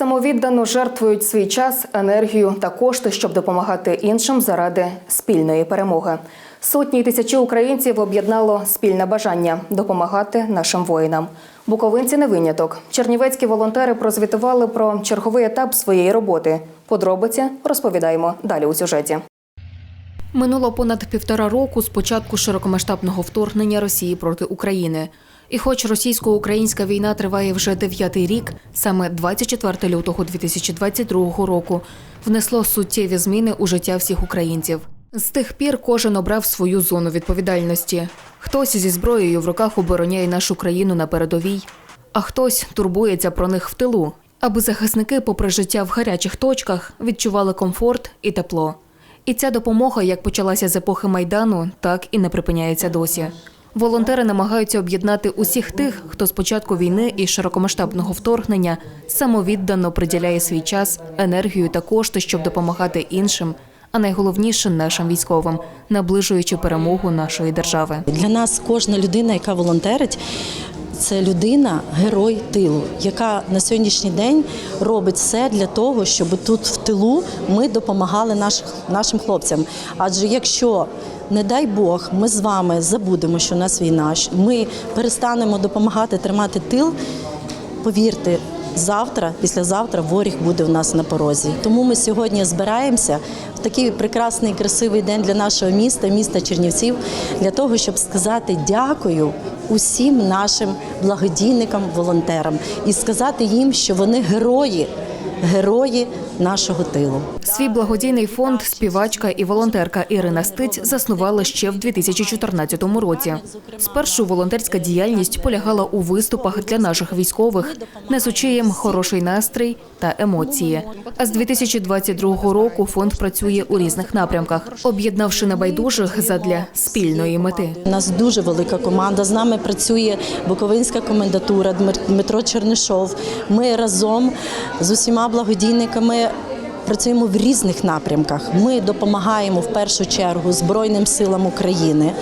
Самовіддано жертвують свій час, енергію та кошти, щоб допомагати іншим заради спільної перемоги. Сотні тисячі українців об'єднало спільне бажання допомагати нашим воїнам. Буковинці не виняток. Чернівецькі волонтери прозвітували про черговий етап своєї роботи. Подробиці розповідаємо далі у сюжеті. Минуло понад півтора року з початку широкомасштабного вторгнення Росії проти України. І хоч російсько-українська війна триває вже дев'ятий рік, саме 24 лютого 2022 року внесло суттєві зміни у життя всіх українців. З тих пір кожен обрав свою зону відповідальності. Хтось зі зброєю в руках обороняє нашу країну на передовій, а хтось турбується про них в тилу, аби захисники, попри життя в гарячих точках, відчували комфорт і тепло. І ця допомога, як почалася з епохи майдану, так і не припиняється досі. Волонтери намагаються об'єднати усіх тих, хто з початку війни і широкомасштабного вторгнення самовіддано приділяє свій час, енергію та кошти, щоб допомагати іншим, а найголовніше нашим військовим, наближуючи перемогу нашої держави. Для нас кожна людина, яка волонтерить, це людина, герой тилу, яка на сьогоднішній день робить все для того, щоб тут в тилу ми допомагали нашим хлопцям. Адже якщо не дай Бог, ми з вами забудемо, що у нас війна, ми перестанемо допомагати тримати тил. Повірте, завтра, післязавтра ворог буде у нас на порозі. Тому ми сьогодні збираємося в такий прекрасний, красивий день для нашого міста, міста Чернівців, для того, щоб сказати дякую усім нашим благодійникам, волонтерам і сказати їм, що вони герої, герої нашого тилу. Свій благодійний фонд співачка і волонтерка Ірина Стиць заснували ще в 2014 році. Спершу волонтерська діяльність полягала у виступах для наших військових, несучи їм хороший настрій та емоції. А з 2022 року фонд працює у різних напрямках, об'єднавши небайдужих задля спільної мети. У нас дуже велика команда. З нами працює Буковинська комендатура Дмитро Чернишов. Ми разом з усіма благодійниками. Працюємо в різних напрямках. Ми допомагаємо в першу чергу Збройним силам України.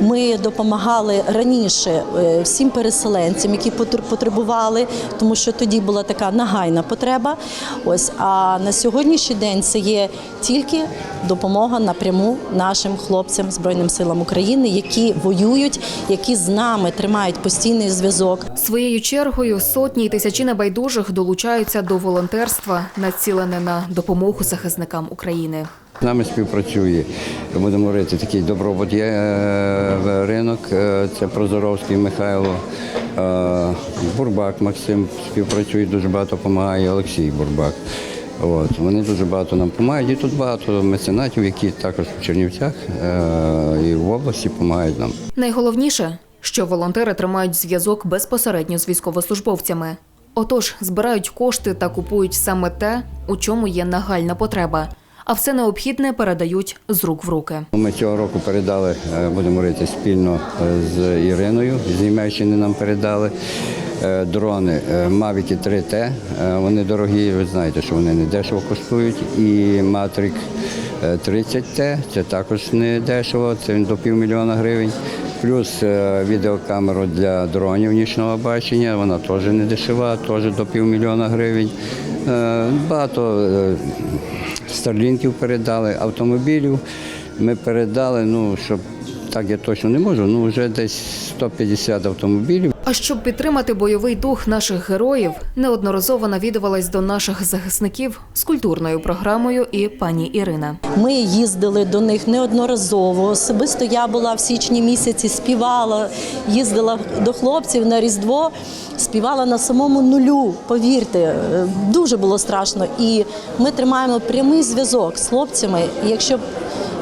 Ми допомагали раніше е, всім переселенцям, які потр- потребували, тому що тоді була така нагайна потреба. Ось а на сьогоднішній день це є тільки допомога напряму нашим хлопцям Збройним силам України, які воюють, які з нами тримають постійний зв'язок. Своєю чергою сотні й тисячі небайдужих долучаються до волонтерства, націлене на допомогу захисникам України. З нами співпрацює, будемо говорити, такий добробут є е, ринок, е, це Прозоровський Михайло, е, Бурбак Максим співпрацює, дуже багато допомагає, Олексій Бурбак. От, вони дуже багато нам допомагають. І тут багато меценатів, які також в Чернівцях і в області допомагають нам. Найголовніше, що волонтери тримають зв'язок безпосередньо з військовослужбовцями. Отож, збирають кошти та купують саме те, у чому є нагальна потреба. А все необхідне передають з рук в руки. Ми цього року передали, е, будемо говорити, спільно е, з Іриною. З Німеччини нам передали е, дрони Мавіки 3Т. Вони дорогі, ви знаєте, що вони не дешево коштують. І Матрик Е, 30Т, це також не дешево, це до півмільйона гривень. Плюс е, відеокамеру для дронів нічного бачення, вона теж не дешева, теж до півмільйона гривень. Е, багато старлінків передали, автомобілів ми передали, ну, щоб так я точно не можу, ну вже десь. 150 автомобілів. А щоб підтримати бойовий дух наших героїв, неодноразово навідувалась до наших захисників з культурною програмою і пані Ірина. Ми їздили до них неодноразово. Особисто я була в січні місяці, співала, їздила до хлопців на Різдво, співала на самому нулю. Повірте, е, дуже було страшно. І ми тримаємо прямий зв'язок з хлопцями. І якщо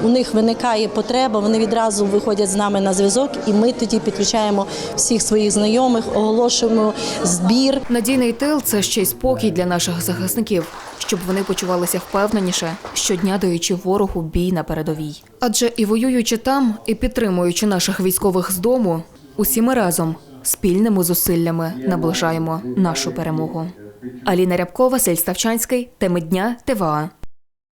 у них виникає потреба, вони відразу виходять з нами на зв'язок, і ми тоді підключаємо всіх своїх знайомих, оголошуємо збір. Надійний тил це ще й спокій для наших захисників, щоб вони почувалися впевненіше, щодня даючи ворогу бій на передовій. Адже і воюючи там, і підтримуючи наших військових з дому, усі ми разом спільними зусиллями наближаємо нашу перемогу. Аліна Рябкова, Василь Ставчанський, теми дня ТВА.